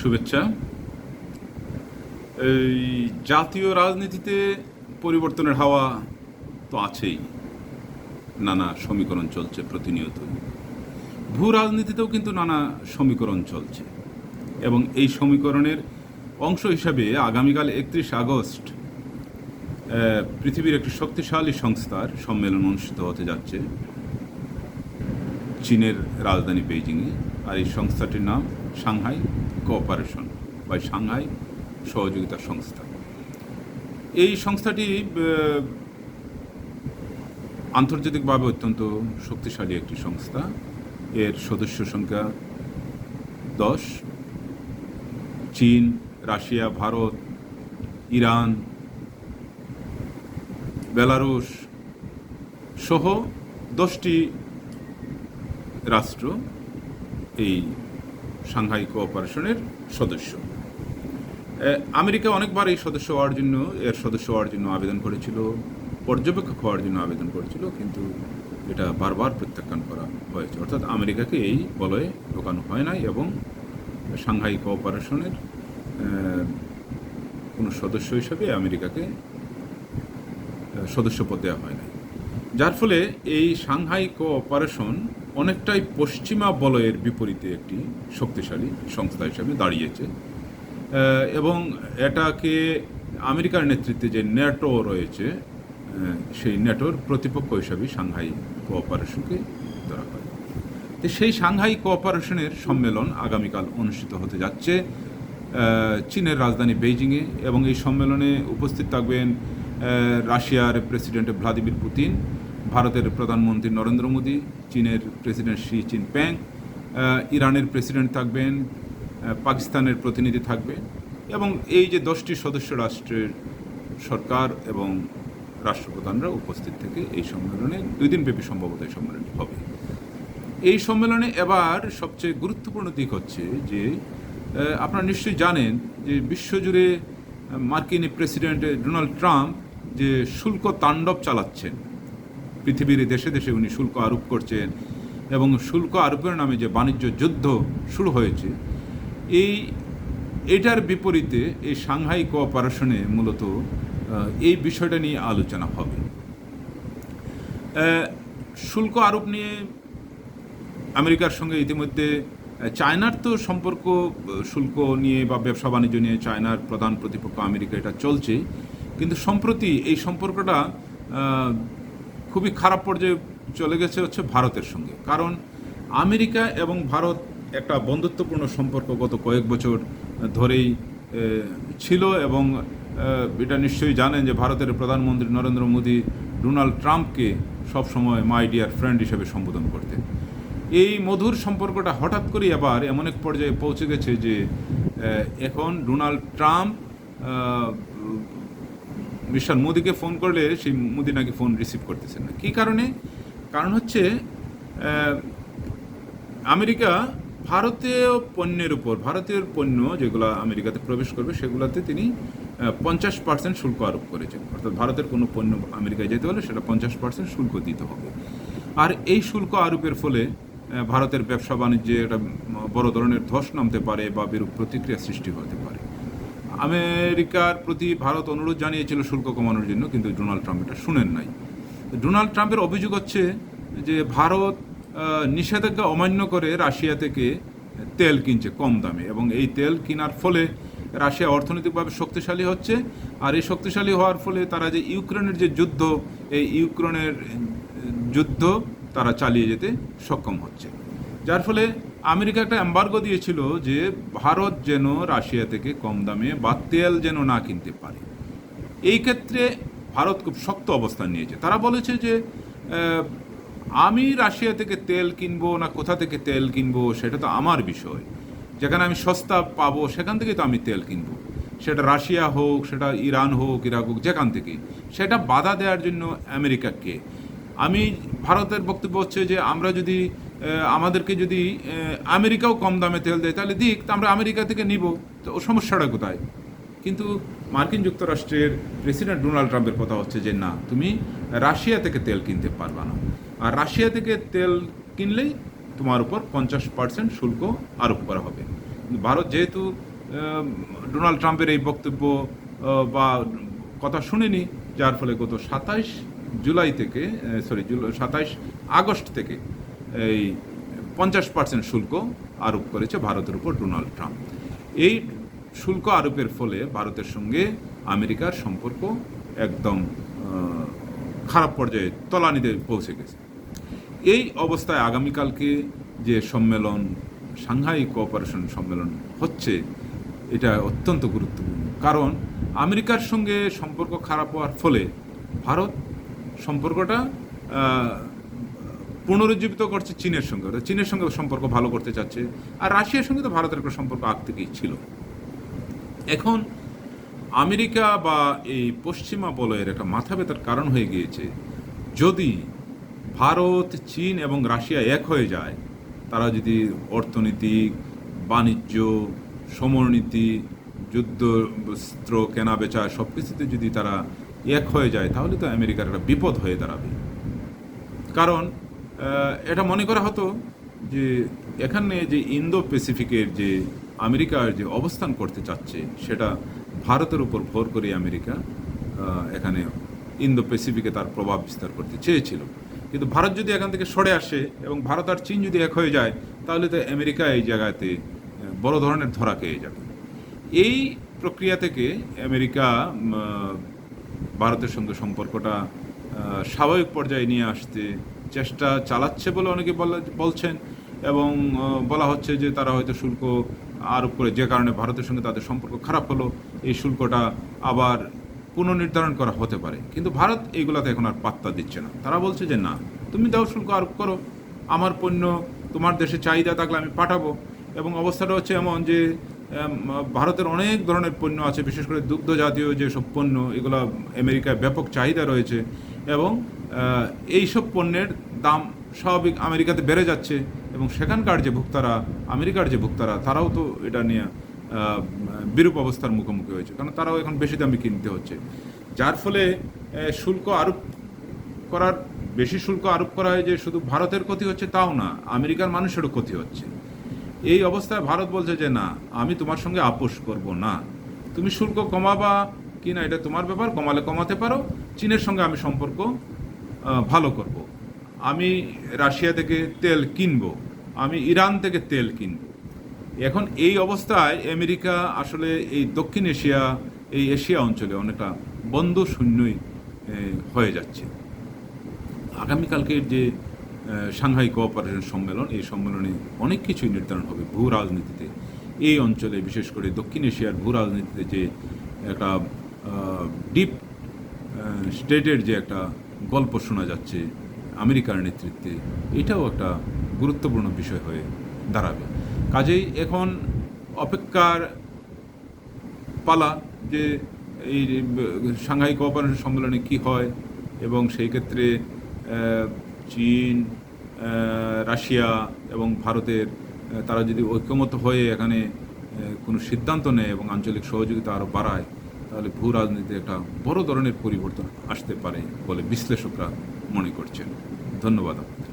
শুভেচ্ছা। এই জাতীয় রাজনীতিতে পরিবর্তনের হাওয়া তো আছেই। নানা সমীকরণ চলছে প্রতিনিয়ত। ভূ রাজনীতিতেও কিন্তু নানা সমীকরণ চলছে এবং এই সমীকরণের অংশ হিসাবে আগামীকাল একত্রিশ আগস্ট পৃথিবীর একটি শক্তিশালী সংস্থার সম্মেলন অনুষ্ঠিত হতে যাচ্ছে চীনের রাজধানী বেইজিংয়ে। আর এই সংস্থাটির নাম সাংহাই কোঅপারেশন বা সাংহাই সহযোগিতা সংস্থা এই সংস্থাটি আন্তর্জাতিকভাবে অত্যন্ত শক্তিশালী একটি সংস্থা। এর সদস্য সংখ্যা দশ। চীন, রাশিয়া, ভারত, ইরান, বেলারুশ সহ দশটি রাষ্ট্র এই সাংহাই কোঅপারেশনের সদস্য। আমেরিকা অনেকবার এই সদস্য হওয়ার জন্য, এর সদস্য হওয়ার জন্য আবেদন করেছিল, পর্যবেক্ষক হওয়ার জন্য আবেদন করেছিল, কিন্তু এটা বারবার প্রত্যাখ্যান করা হয়েছে। অর্থাৎ আমেরিকাকে এই বলয়ে ঢোকানো হয় নাই এবং সাংহাই কোঅপারেশনের কোনো সদস্য হিসাবে আমেরিকাকে সদস্যপদ দেওয়া হয় নাই। যার ফলে এই সাংহাই কোঅপারেশন অনেকটাই পশ্চিমা বলয়ের বিপরীতে একটি শক্তিশালী সংস্থা হিসাবে দাঁড়িয়েছে। এবং এটাকে আমেরিকার নেতৃত্বে যে ন্যাটো রয়েছে সেই ন্যাটোর প্রতিপক্ষ হিসাবে সাংহাই কোঅপারেশনকে ধরা হয়। তো সেই সাংহাই কোঅপারেশনের সম্মেলন আগামীকাল অনুষ্ঠিত হতে যাচ্ছে চীনের রাজধানী বেইজিংয়ে। এবং এই সম্মেলনে উপস্থিত থাকবেন রাশিয়ার প্রেসিডেন্ট ভ্লাদিমির পুতিন ভারতের প্রধানমন্ত্রী নরেন্দ্র মোদী চীনের প্রেসিডেন্ট শি জিনপ্যাং আহ, ইরানের প্রেসিডেন্ট থাকবেন পাকিস্তানের প্রতিনিধি থাকবে এবং এই যে দশটি সদস্য রাষ্ট্রের সরকার এবং রাষ্ট্রপ্রধানরা উপস্থিত থেকে এই সম্মেলনে দুই দিনব্যাপী সম্ভবত এই সম্মেলনটি হবে। এই সম্মেলনে এবার সবচেয়ে গুরুত্বপূর্ণ দিক হচ্ছে যে আপনারা নিশ্চয়ই জানেন যে বিশ্বজুড়ে মার্কিন প্রেসিডেন্ট ডোনাল্ড ট্রাম্প যে শুল্ক তাণ্ডব চালাচ্ছেন পৃথিবীর দেশে দেশে উনি শুল্ক আরোপ করছেন এবং শুল্ক আরোপের নামে যে বাণিজ্য যুদ্ধ শুরু হয়েছে, এই, এটার বিপরীতে এই সাংহাই কোঅপারেশনে মূলত এই বিষয়টা নিয়ে আলোচনা হবে। শুল্ক আরোপ নিয়ে আমেরিকার সঙ্গে ইতিমধ্যে চায়নার তো সম্পর্ক শুল্ক নিয়ে বা ব্যবসা বাণিজ্য নিয়ে চায়নার প্রধান প্রতিপক্ষ আমেরিকা এটা চলছে, কিন্তু সম্প্রতি এই সম্পর্কটা খুবই খারাপ পর্যায়ে চলে গেছে হচ্ছে ভারতের সঙ্গে। কারণ আমেরিকা এবং ভারত একটা বন্ধুত্বপূর্ণ সম্পর্ক গত কয়েক বছর ধরেই ছিল এবং এটা নিশ্চয়ই জানেন যে ভারতের প্রধানমন্ত্রী নরেন্দ্র মোদী ডোনাল্ড ট্রাম্পকে সবসময় মাই ডিয়ার ফ্রেন্ড হিসেবে সম্বোধন করতেন। এই মধুর সম্পর্কটা হঠাৎ করে আবার এমন এক পর্যায়ে পৌঁছে গেছে যে এখন ডোনাল্ড ট্রাম্প মিস্টার মোদিকে ফোন করলে সেই মোদি নাকি ফোন রিসিভ করতেছেন না। কী কারণে? কারণ হচ্ছে আমেরিকা ভারতীয় পণ্যের উপর, ভারতীয় পণ্য যেগুলো আমেরিকাতে প্রবেশ করবে, সেগুলোতে তিনি পঞ্চাশ পার্সেন্ট শুল্ক আরোপ করেছেন। অর্থাৎ ভারতের কোনো পণ্য আমেরিকায় যেতে হলে সেটা পঞ্চাশ পার্সেন্ট শুল্ক দিতে হবে। আর এই শুল্ক আরোপের ফলে ভারতের ব্যবসা বাণিজ্যে একটা বড় ধরনের ধস নামতে পারে বা বিরূপ প্রতিক্রিয়া সৃষ্টি হতে পারে। আমেরিকার প্রতি ভারত অনুরোধ জানিয়েছিল শুল্ক কমানোর জন্য, কিন্তু ডোনাল্ড ট্রাম্প এটা শুনেন নাই। ডোনাল্ড ট্রাম্পের অভিযোগ হচ্ছে যে ভারত নিষেধাজ্ঞা অমান্য করে রাশিয়া থেকে তেল কিনছে কম দামে এবং এই তেল কেনার ফলে রাশিয়া অর্থনৈতিকভাবে শক্তিশালী হচ্ছে। আর এই শক্তিশালী হওয়ার ফলে তারা যে ইউক্রেনের যে যুদ্ধ, এই ইউক্রেনের যুদ্ধ তারা চালিয়ে যেতে সক্ষম হচ্ছে। যার ফলে আমেরিকা একটা এম্বার্গো দিয়েছিল যে ভারত যেন রাশিয়া থেকে কম দামে বা তেল যেন না কিনতে পারে। এই ক্ষেত্রে ভারত খুব শক্ত অবস্থান নিয়েছে। তারা বলেছে যে আমি রাশিয়া থেকে তেল কিনবো না কোথা থেকে তেল কিনবো সেটা তো আমার বিষয়। যেখানে আমি সস্তা পাবো সেখান থেকে তো আমি তেল কিনবো। সেটা রাশিয়া হোক, সেটা ইরান হোক, ইরাক হোক, যেখান থেকে। সেটা বাধা দেওয়ার জন্য আমেরিকাকে। আমি ভারতের বক্তব্য হচ্ছে যে, আমরা যদি আমাদেরকে যদি আমেরিকাও কম দামে তেল দেয়, তাহলে দিক, তা আমরা আমেরিকা থেকে নিব, তো ও সমস্যাটা কোথায়? কিন্তু মার্কিন যুক্তরাষ্ট্রের প্রেসিডেন্ট ডোনাল্ড ট্রাম্পের কথা হচ্ছে যে, না, তুমি রাশিয়া থেকে তেল কিনতে পারবা না। আর রাশিয়া থেকে তেল কিনলেই তোমার উপর পঞ্চাশ পার্সেন্ট শুল্ক আরোপ করা হবে। ভারত যেহেতু ডোনাল্ড ট্রাম্পের এই বক্তব্য বা কথা শুনেনি, যার ফলে গত সাতাইশ জুলাই থেকে সরি জুলাই সাতাইশ আগস্ট থেকে এই পঞ্চাশ পার্সেন্ট শুল্ক আরোপ করেছে ভারতের উপর ডোনাল্ড ট্রাম্প। এই শুল্ক আরোপের ফলে ভারতের সঙ্গে আমেরিকার সম্পর্ক একদম খারাপ পর্যায়ে তলানিতে পৌঁছে গেছে। এই অবস্থায় আগামীকালকে যে সম্মেলন, সাংহাই কোঅপারেশন সম্মেলন হচ্ছে, এটা অত্যন্ত গুরুত্বপূর্ণ। কারণ আমেরিকার সঙ্গে সম্পর্ক খারাপ হওয়ার ফলে ভারত সম্পর্কটা পুনরুজ্জীবিত করছে চীনের সঙ্গে। চীনের সঙ্গে সম্পর্ক ভালো করতে চাচ্ছে। আর রাশিয়ার সঙ্গে তো ভারতের একটা সম্পর্ক আগ থেকেই ছিল। এখন আমেরিকা বা এই পশ্চিমা বলয়ের একটা মাথা ব্যথার কারণ হয়ে গিয়েছে। যদি ভারত, চীন এবং রাশিয়া এক হয়ে যায়, তারা যদি অর্থনীতি, বাণিজ্য, সমরনীতি যুদ্ধস্ত্র কেনা বেচা সব কিছুতে যদি তারা এক হয়ে যায়, তাহলে তো আমেরিকার একটা বিপদ হয়ে দাঁড়াবে। কারণ এটা মনে করা হতো যে এখানে যে ইন্দো প্যাসিফিকের যে আমেরিকার যে অবস্থান করতে চাচ্ছে, সেটা ভারতের উপর ভর করে আমেরিকা এখানে ইন্দো প্যাসিফিকে তার প্রভাব বিস্তার করতে চেয়েছিল। কিন্তু ভারত যদি এখান থেকে সরে আসে এবং ভারত আর চীন যদি এক হয়ে যায়, তাহলে তো আমেরিকা এই জায়গাতে বড় ধরনের ধরা খেয়ে যাবে। এই প্রক্রিয়া থেকে আমেরিকা ভারতের সঙ্গে সম্পর্কটা স্বাভাবিক পর্যায়ে নিয়ে আসতে চেষ্টা চালাচ্ছে বলে অনেকে বলা- বলছেন এবং বলা হচ্ছে যে তারা হয়তো শুল্ক আরোপ করে যে কারণে ভারতের সঙ্গে তাদের সম্পর্ক খারাপ হলো, এই শুল্কটা আবার পুনর্নির্ধারণ করা হতে পারে। কিন্তু ভারত এইগুলাতে এখন আর পাত্তা দিচ্ছে না। তারা বলছে যে না, তুমি দাও শুল্ক আরোপ করো, আমার পণ্য তোমার দেশে চাহিদা থাকলে আমি পাঠাবো। এবং অবস্থাটা হচ্ছে এমন যে ভারতের অনেক ধরনের পণ্য আছে, বিশেষ করে দুগ্ধ জাতীয় যেসব পণ্য, এগুলো আমেরিকায় ব্যাপক চাহিদা রয়েছে। এবং এইসব পণ্যের দাম স্বাভাবিক আমেরিকাতে বেড়ে যাচ্ছে এবং সেখানকার যে ভোক্তারা, আমেরিকার যে ভোক্তারা, তারাও তো এটা নিয়ে বিরূপ অবস্থার মুখোমুখি হয়েছে। কারণ তারাও এখন বেশি দামে কিনতে হচ্ছে। যার ফলে শুল্ক আরোপ করার, বেশি শুল্ক আরোপ করা হয় যে শুধু ভারতের ক্ষতি হচ্ছে তাও না, আমেরিকার মানুষেরও ক্ষতি হচ্ছে। এই অবস্থায় ভারত বলছে যে, না, আমি তোমার সঙ্গে আপোষ করব না। তুমি শুল্ক কমাবা কি না, এটা তোমার ব্যাপার, কমালে কমাতে পারো। চীনের সঙ্গে আমি সম্পর্ক ভালো করব। আমি রাশিয়া থেকে তেল কিনব, আমি ইরান থেকে তেল কিনব। এখন এই অবস্থায় আমেরিকা আসলে এই দক্ষিণ এশিয়া, এই এশিয়া অঞ্চলে অনেকটা বন্ধ শূন্যই হয়ে যাচ্ছে। আগামীকালকের যে সাংহাই কোঅপারেশন সম্মেলন, এই সম্মেলনে অনেক কিছুই নির্ধারণ হবে ভূ রাজনীতিতে। এই অঞ্চলে বিশেষ করে দক্ষিণ এশিয়ার ভূ রাজনীতিতে যে একটা ডিপ স্টেটের যে একটা গল্প শোনা যাচ্ছে আমেরিকার নেতৃত্বে, এটাও একটা গুরুত্বপূর্ণ বিষয় হয়ে দাঁড়াবে। কাজেই এখন অপেক্ষার পালা যে এই সাংহাই কোঅপারেশন সম্মেলনে কি হয় এবং সেই ক্ষেত্রে চীন রাশিয়া এবং ভারতের তারা যদি ঐক্যমত হয়ে এখানে কোনো সিদ্ধান্ত নেয় এবং আঞ্চলিক সহযোগিতা আরও বাড়ায় তাহলে ভূ রাজনীতিতে একটা বড় ধরনের পরিবর্তন আসতে পারে বলে বিশ্লেষকরা মনে করছেন। ধন্যবাদ আপনাদের।